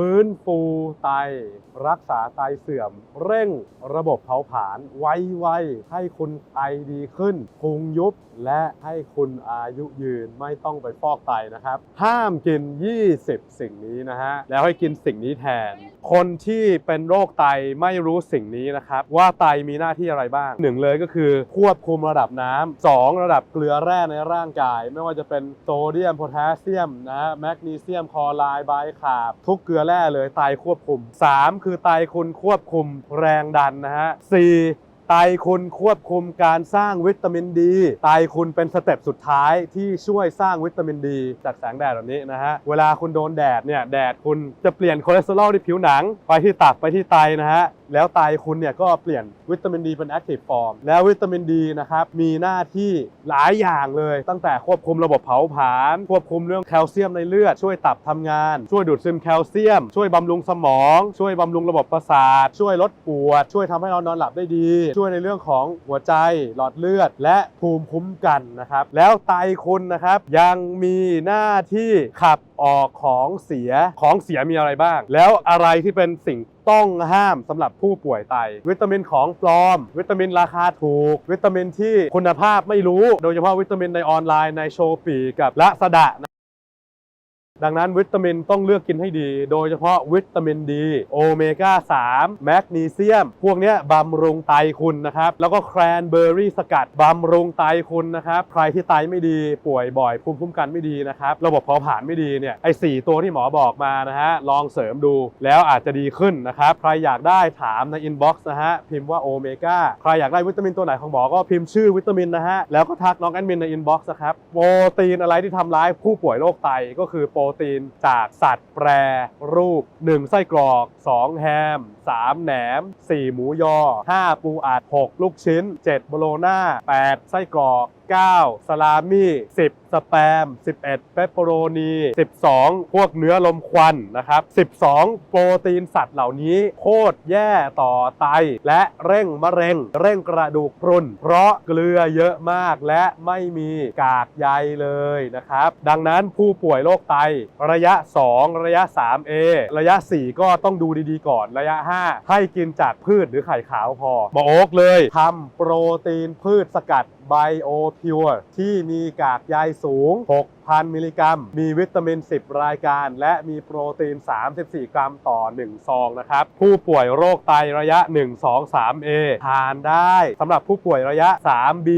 ฟื้นฟูไต รักษาไตเสื่อม เร่งระบบเผาผลาญไวๆให้คุณไตดีขึ้นพุงยุบและให้คุณอายุยืนไม่ต้องไปฟอกไตนะครับ ห้ามกิน 20 สิ่งนี้นะฮะ แล้วให้กินสิ่งนี้แทน คนที่เป็นโรคไตไม่รู้สิ่งนี้นะครับ ว่าไตมีหน้าที่อะไรบ้างหนึ่งเลยก็คือ ควบคุมระดับน้ำสองระดับเกลือแร่ในร่างกาย ไม่ว่าจะเป็นโซเดียมโพแทสเซียมนะฮะแมกนีเซียมคลอไรด์ไบคาร์บทุกเกลือแร่เลยไตควบคุม 3 คือไตคุณควบคุมแรงดันนะฮะสี่ ไตคุณควบคุมการสร้างวิตามินดี ไตคุณเป็นสเต็ปสุดท้ายที่ช่วยสร้างวิตามินดี จากแสงแดดแบบนี้นะฮะ เวลาคุณโดนแดดเนี่ย แดดคุณจะเปลี่ยนคอเลสเตอรอลที่ผิวหนัง ไปที่ตับไปที่ไตนะฮะ แล้วไตคุณเนี่ยก็เปลี่ยนวิตามินดีเป็นแอคทีฟฟอร์ม แล้ววิตามินดีนะครับ มีหน้าที่หลายอย่างเลย ตั้งแต่ควบคุมระบบเผาผลาญ ควบคุมเรื่องแคลเซียมในเลือด ช่วยตับทำงาน ช่วยดูดซึมแคลเซียม ช่วยบำรุงสมอง ช่วยบำรุงระบบประสาท ช่วยลดปวด ช่วยทำให้เรานอนหลับได้ดีช่วยในเรื่องของหัวใจหลอดเลือด และภูมิคุ้มกันนะครับ แล้วไตคุณนะครับยังมีหน้าที่ขับออกของเสียของเสียมีอะไรบ้าง แล้วอะไรที่เป็นสิ่งต้องห้ามสำหรับผู้ป่วยไต วิตามินของปลอม วิตามินราคาถูก วิตามินที่คุณภาพไม่รู้ โดยเฉพาะวิตามินในออนไลน์ในโชปีกับละสดะ ดังนั้นวิตามินต้องเลือกกินให้ดี โดยเฉพาะวิตามินดีโอเมก้า 3 แมกนีเซียม พวกนี้บำรุงไตคุณนะครับ แล้วก็แครนเบอร์รี่สกัดบำรุงไตคุณนะครับ ใครที่ไตไม่ดีป่วยบ่อยภูมิคุ้มกันไม่ดีนะครับ ระบบเผาผลาญไม่ดีเนี่ยไอ้สตัวที่หมอบอกมานะฮะ ลองเสริมดูแล้วอาจจะดีขึ้นนะครับ ใครอยากได้ถามในอินบ็อกซ์นะฮะ พิมพ์ว่าโอเมก้าใครอยากได้วิตามินตัวไหนของหมอก็พิมพ์ชื่อวิตามินนะฮะแล้วก็ทักน้องแอดมินในอินบ็อกซ์นะครับโปรตีนอะไรที่ทำร้ายผู้ป่วยโรคไตก็คือโปรตีนจากสัตว์แปรรูป 1 ไส้กรอก 2 แฮม 3 แหนม 4 หมูยอ 5 ปูอัด 6 ลูกชิ้น 7 โบโลน่า8 ไส้กรอก 9 สลามี่ 10 สแปม 11 เปปเปโรนี 12 พวกเนื้อลมควันนะครับ 12 โปรตีนสัตว์เหล่านี้โคตรแย่ต่อไต และเร่งมะเร็ง เร่งกระดูกพรุน เพราะเกลือเยอะมากและไม่มีกากใยเลยนะครับ ดังนั้นผู้ป่วยโรคไตระยะ 2 ระยะ 3A ระยะ 4 ก็ต้องดูดีๆก่อนระยะ 5 ให้กินจากพืชหรือไข่ขาวพอมอโอ๊กเลยทำโปรตีนพืชสกัด ไบโอพิวที่มีกากใยสูง 6,000 มิลลิกรัม มีวิตามิน 10 รายการ และมีโปรตีน 34 กรัมต่อ 1 ซองนะครับ ผู้ป่วยโรคไตระยะ 1 2 3A ทานได้สำหรับผู้ป่วยระยะ 3B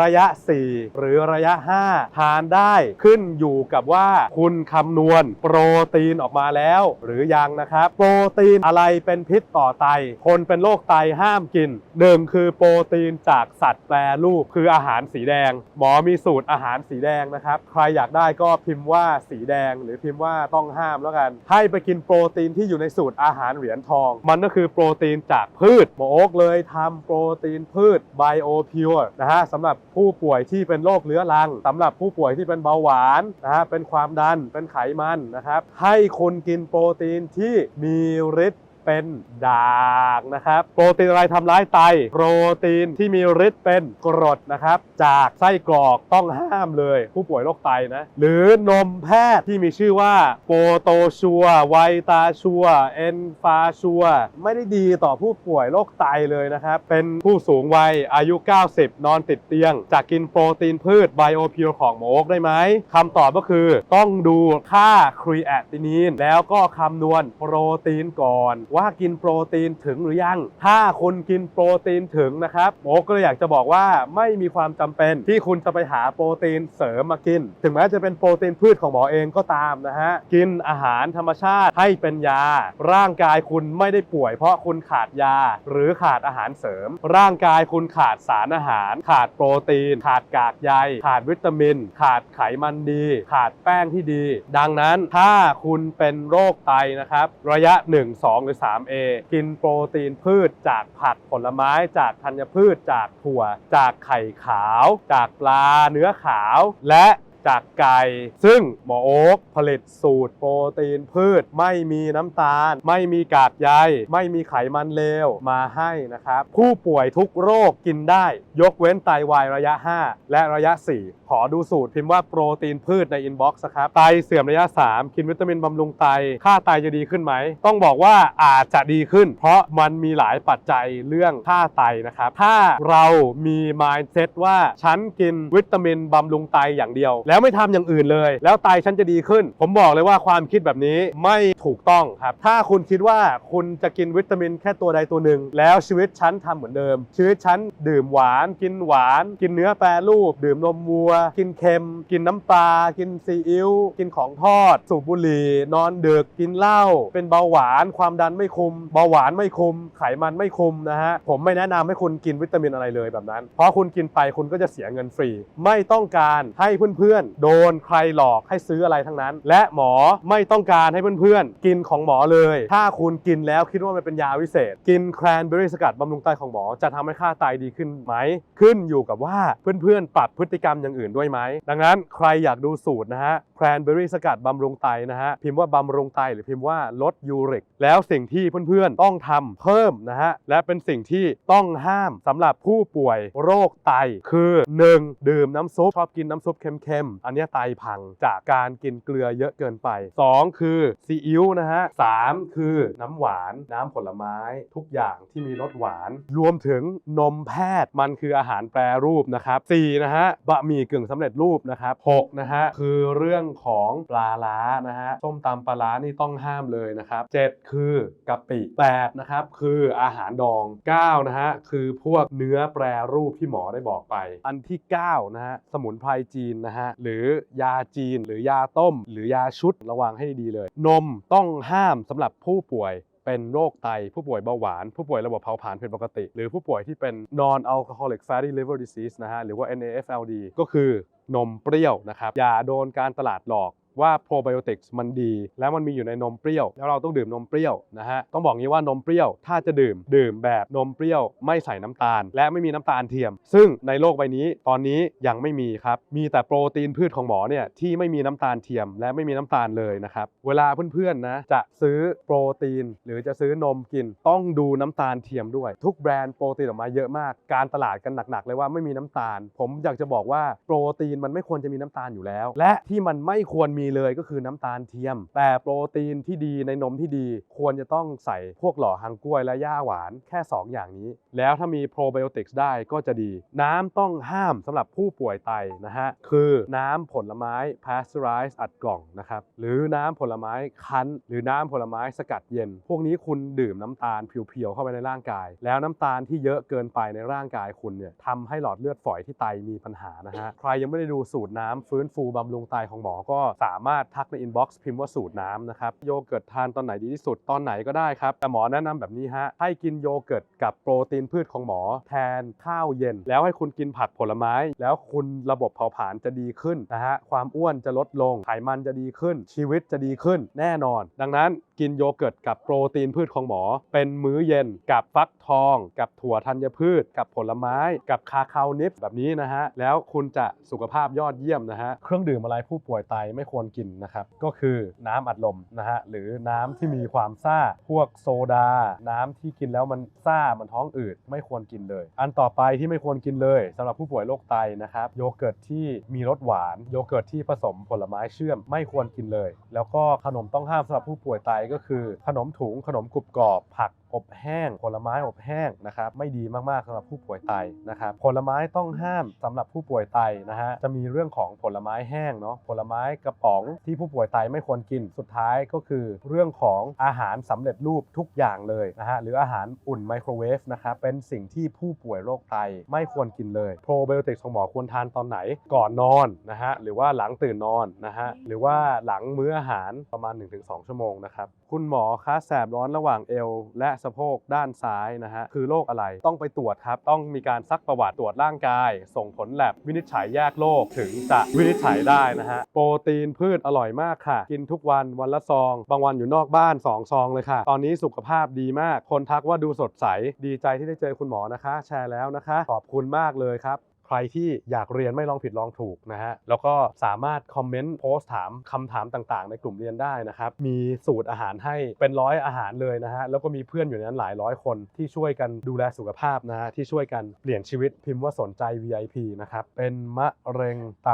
ระยะ 4 หรือระยะ 5 ทานได้ขึ้นอยู่กับว่าคุณคำนวณโปรตีนออกมาแล้วหรือยังนะครับ โปรตีนอะไรเป็นพิษต่อไต คนเป็นโรคไตห้ามกิน 1 คือโปรตีนจากสัตว์แปรรูปคืออาหารสีแดง หมอมีสูตรอาหารสีแดงนะครับ ใครอยากได้ก็พิมพ์ว่าสีแดง หรือพิมพ์ว่าต้องห้ามแล้วกัน ให้ไปกินโปรตีนที่อยู่ในสูตรอาหารเหรียญทอง มันก็คือโปรตีนจากพืชหมอโอ๊กเลยทำโปรตีนพืชไบโอพิวนะฮะสำหรับผู้ป่วยที่เป็นโรคเรื้อรังสำหรับผู้ป่วยที่เป็นเบาหวานนะฮะเป็นความดันเป็นไขมันนะครับให้คุณกินโปรตีนที่มีฤทธิ์ เป็นด่างนะครับ โปรตีนอะไรทำร้ายไต โปรตีนที่มีฤทธิ์เป็นกรดนะครับ จากไส้กรอกต้องห้ามเลย ผู้ป่วยโรคไตนะ หรือนมแพทย์ที่มีชื่อว่าโปโตชัวไวตาชัวเอนฟาชัวไม่ได้ดีต่อผู้ป่วยโรคไตเลยนะครับ เป็นผู้สูงวัยอายุ 90 นอนติดเตียงจะกินโปรตีนพืชไบโอพิวของหมกได้ไหมคำตอบก็คือต้องดูค่าครีแอตินีนแล้วก็คำนวณโปรตีนก่อนว่ากินโปรตีนถึงหรือยัง ถ้าคุณกินโปรตีนถึงนะครับหมอก็เลยอยากจะบอกว่าไม่มีความจำเป็นที่คุณจะไปหาโปรตีนเสริมมากิน ถึงแม้จะเป็นโปรตีนพืชของหมอเองก็ตามนะฮะ กินอาหารธรรมชาติให้เป็นยา ร่างกายคุณไม่ได้ป่วย เพราะคุณขาดยา หรือขาดอาหารเสริม ร่างกายคุณขาดสารอาหาร ขาดโปรตีน ขาดกากใย ขาดวิตามิน ขาดไขมันดี ขาดแป้งที่ดี ดังนั้นถ้าคุณเป็นโรคไตนะครับ ระยะ 1 2 หรือ 3A กินโปรตีนพืชจากผักผลไม้จากธัญพืชจากถั่ว จากไข่ขาว จากปลาเนื้อขาว และจากไก่ซึ่งหมอโอ๊กผลิตสูตรโปรตีนพืช ไม่มีน้ำตาล ไม่มีกากใยไม่มีไขมันเลวมาให้นะครับ ผู้ป่วยทุกโรคกินได้ ยกเว้นไตวายระยะ 5 และระยะ 4 ขอดูสูตรพิมพ์ว่าโปรตีนพืชในอินบ็อกซ์ครับไตเสื่อมระยะ 3 กินวิตามินบำรุงไต ค่าไตจะดีขึ้นไหม ต้องบอกว่าอาจจะดีขึ้น เพราะมันมีหลายปัจจัยเรื่องค่าไตนะครับ ถ้าเรามี mindset ว่าฉันกินวิตามินบำรุงไตอย่างเดียว แล้วไม่ทำอย่างอื่นเลย แล้วไตฉันจะดีขึ้น ผมบอกเลยว่าความคิดแบบนี้ไม่ถูกต้องครับ ถ้าคุณคิดว่าคุณจะกินวิตามินแค่ตัวใดตัวหนึ่ง แล้วชีวิตฉันทำเหมือนเดิม ชีวิตฉันดื่มหวาน กินหวาน กินเนื้อแปรรูป ดื่มนมวัวกินเค็ม กินน้ำปลา กินซีอิ๊ว กินของทอด สูบบุหรี่ นอนดึก กินเหล้า เป็นเบาหวาน ความดันไม่คุม เบาหวานไม่คุม ไขมันไม่คุมนะฮะ ผมไม่แนะนำให้คุณกินวิตามินอะไรเลยแบบนั้น เพราะคุณกินไปคุณก็จะเสียเงินฟรี ไม่ต้องการให้เพื่อนๆ โดนใครหลอกให้ซื้ออะไรทั้งนั้น และหมอไม่ต้องการให้เพื่อนๆ กินของหมอเลย ถ้าคุณกินแล้วคิดว่ามันเป็นยาวิเศษ กินแครนเบอร์รี่สกัดบำรุงไตของหมอจะทำให้ค่าไตดีขึ้นไหม ขึ้นอยู่กับว่าเพื่อนๆ ปรับพฤติกรรมอย่างอื่นด้วยไหม ดังนั้นใครอยากดูสูตรนะฮะแครนเบอร์รี่สกัดบำรุงไตนะฮะ พิมพ์ว่าบำรุงไตหรือพิมพ์ว่าลดยูริก แล้วสิ่งที่เพื่อนๆ ต้องทำเพิ่มนะฮะ และเป็นสิ่งที่ต้องห้ามสำหรับผู้ป่วยโรคไต คือ 1. ดื่มน้ำซุปชอบกินน้ำซุปเค็มๆ อันนี้ไตพังจากการกินเกลือเยอะเกินไป 2. คือซีอิ๊วนะฮะ 3. คือน้ำหวานน้ำผลไม้ทุกอย่างที่มีรสหวาน รวมถึงนมแพทย์มันคืออาหารแปรรูปนะครับ 4. นะฮะบะหมี่กึ่งสำเร็จรูปนะครับ 6. นะฮะคือเรื่องของปลาล้านะฮะส้มตำปลาล้านี่ต้องห้ามเลยนะครับ 7. คือกะปิ 8. นะครับคืออาหารดอง 9. นะฮะคือพวกเนื้อแปรรูปที่หมอได้บอกไป อันที่9นะฮะสมุนไพรจีนนะฮะหรือยาจีน หรือยาต้ม หรือยาชุดระวังให้ดีเลย นมต้องห้ามสำหรับผู้ป่วย เป็นโรคไต ผู้ป่วยเบาหวาน ผู้ป่วยระบบเผาผลาญผิดปกติ หรือผู้ป่วยที่เป็น non alcoholic fatty liver disease นะฮะหรือว่า NAFLD ก็คือนมเปรี้ยวนะครับอย่าโดนการตลาดหลอก ว่าโปรไบโอติกส์มันดี แล้วมันมีอยู่ในนมเปรี้ยว แล้วเราต้องดื่มนมเปรี้ยวนะฮะ ต้องบอกงี้ว่านมเปรี้ยว ถ้าจะดื่มดื่มแบบนมเปรี้ยว ไม่ใส่น้ำตาล และไม่มีน้ำตาลเทียม ซึ่งในโลกใบนี้ตอนนี้ยังไม่มีครับ มีแต่โปรตีนพืชของหมอเนี่ยที่ไม่มีน้ำตาลเทียม และไม่มีน้ำตาลเลยนะครับ เวลาเพื่อนๆนะจะซื้อโปรตีน หรือจะซื้อนมกิน ต้องดูน้ำตาลเทียมด้วย ทุกแบรนด์โปรตีนออกมาเยอะมาก การตลาดกันหนักๆเลยว่าไม่มีน้ำตาล ผมอยากจะบอกว่าโปรตีนมันไม่ควรจะมีน้ำตาลอยู่แล้ว และที่มันไม่ควรมีเลยก็คือน้ำตาลเทียม แต่โปรตีนที่ดีในนมที่ดี ควรจะต้องใส่พวกหล่อฮังกล้วยและหญ้าหวานแค่ 2 อย่างนี้ แล้วถ้ามีโปรไบโอติกส์ได้ก็จะดี น้ำต้องห้ามสำหรับผู้ป่วยไตนะฮะ คือน้ำผลไม้ p a s t e u r i z e อัดกล่องนะครับหรือน้ำผลไม้คั้น หรือน้ำผลไม้สกัดเย็น พวกนี้คุณดื่มน้ำตาลเพียวๆเข้าไปในร่างกาย แล้วน้ำตาลที่เยอะเกินไปในร่างกายคุณเนี่ยทำให้หลอดเลือดฝอยที่ไตมีปัญหานะฮะใครยังไม่ได้ดูสูตรน้ำฟื้นฟูบำรุงไตของหมอก็สาามารถทักในอินบ็อกซ์พิมพ์ว่าสูตรน้ำนะครับโยเกิร์ตทานตอนไหนดีที่สุดตอนไหนก็ได้ครับ แต่หมอแนะนำแบบนี้ฮะให้กินโยเกิร์ตกับโปรตีนพืชของหมอ แทนข้าวเย็น แล้วให้คุณกินผักผลไม้ แล้วคุณระบบเผาผลาญจะดีขึ้นนะฮะความอ้วนจะลดลงไขมันจะดีขึ้น ชีวิตจะดีขึ้นแน่นอน ดังนั้น กินโยเกิร์ตกับโปรตีนพืชของหมอ เป็นมื้อเย็นกับฟักทอง กับถั่วธัญพืช กับผลไม้ กับคาคาวนิฟแบบนี้นะฮะ แล้วคุณจะสุขภาพยอดเยี่ยมนะฮะ เครื่องดื่มอะไรผู้ป่วยไตไม่ควรกินนะครับ ก็คือน้ำอัดลมนะฮะ หรือน้ำที่มีความซ่า พวกโซดา น้ำที่กินแล้วมันซ่า มันท้องอืด ไม่ควรกินเลย อันต่อไปที่ไม่ควรกินเลยสำหรับผู้ป่วยโรคไตนะครับ โยเกิร์ตที่มีรสหวาน โยเกิร์ตที่ผสมผลไม้เชื่อม ไม่ควรกินเลย แล้วก็ขนมต้องห้ามสำหรับผู้ป่วยไตก็คือขนมถุงขนมกรุบกรอบผัก อบแห้ง ผลไม้อบแห้งนะครับไม่ดีมากๆสำหรับผู้ป่วยไตนะครับผลไม้ต้องห้ามสำหรับผู้ป่วยไตนะฮะจะมีเรื่องของผลไม้แห้งเนาะผลไม้กระป๋องที่ผู้ป่วยไตไม่ควรกินสุดท้ายก็คือเรื่องของอาหารสำเร็จรูปทุกอย่างเลยนะฮะหรืออาหารอุ่นไมโครเวฟนะครับเป็นสิ่งที่ผู้ป่วยโรคไตไม่ควรกินเลยโปรไบโอติกของหมอควรทานตอนไหนก่อนนอนนะฮะหรือว่าหลังตื่นนอนนะฮะหรือว่าหลังมื้ออาหารประมาณ 1-2 ชั่วโมงนะครับคุณหมอคะแสบร้อนระหว่างเอวและสะโพกด้านซ้ายนะฮะคือโรคอะไรต้องไปตรวจครับ ต้องมีการซักประวัติตรวจร่างกาย ส่งผลแลบวินิจฉัยแยกโรคถึงจะวินิจฉัยได้นะฮะโปรตีนพืชอร่อยมากค่ะ กินทุกวันวันละซอง บางวันอยู่นอกบ้าน2ซองเลยค่ะ ตอนนี้สุขภาพดีมาก คนทักว่าดูสดใส ดีใจที่ได้เจอคุณหมอนะคะ แชร์แล้วนะคะ ขอบคุณมากเลยครับ ใครที่อยากเรียนไม่ลองผิดลองถูกนะฮะแล้วก็สามารถคอมเมนต์โพสต์ถามคำถามต่างๆ ในกลุ่มเรียนได้นะครับมีสูตรอาหารให้เป็นร้อยอาหารเลยนะฮะแล้วก็มีเพื่อนอยู่ในนั้นหลายร้อยคนที่ช่วยกันดูแลสุขภาพนะฮะที่ช่วยกันเปลี่ยนชีวิตพิมพ์ว่าสนใจ VIP นะครับเป็นมะเร็งไต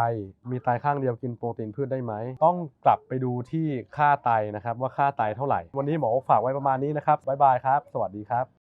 มีไตข้างเดียวกินโปรตีนพืชได้ไหม ต้องกลับไปดูที่ค่าไตนะครับว่าค่าไตเท่าไหร่ วันนี้หมอฝากไว้ประมาณนี้นะครับบ๊ายบายครับ สวัสดีครับ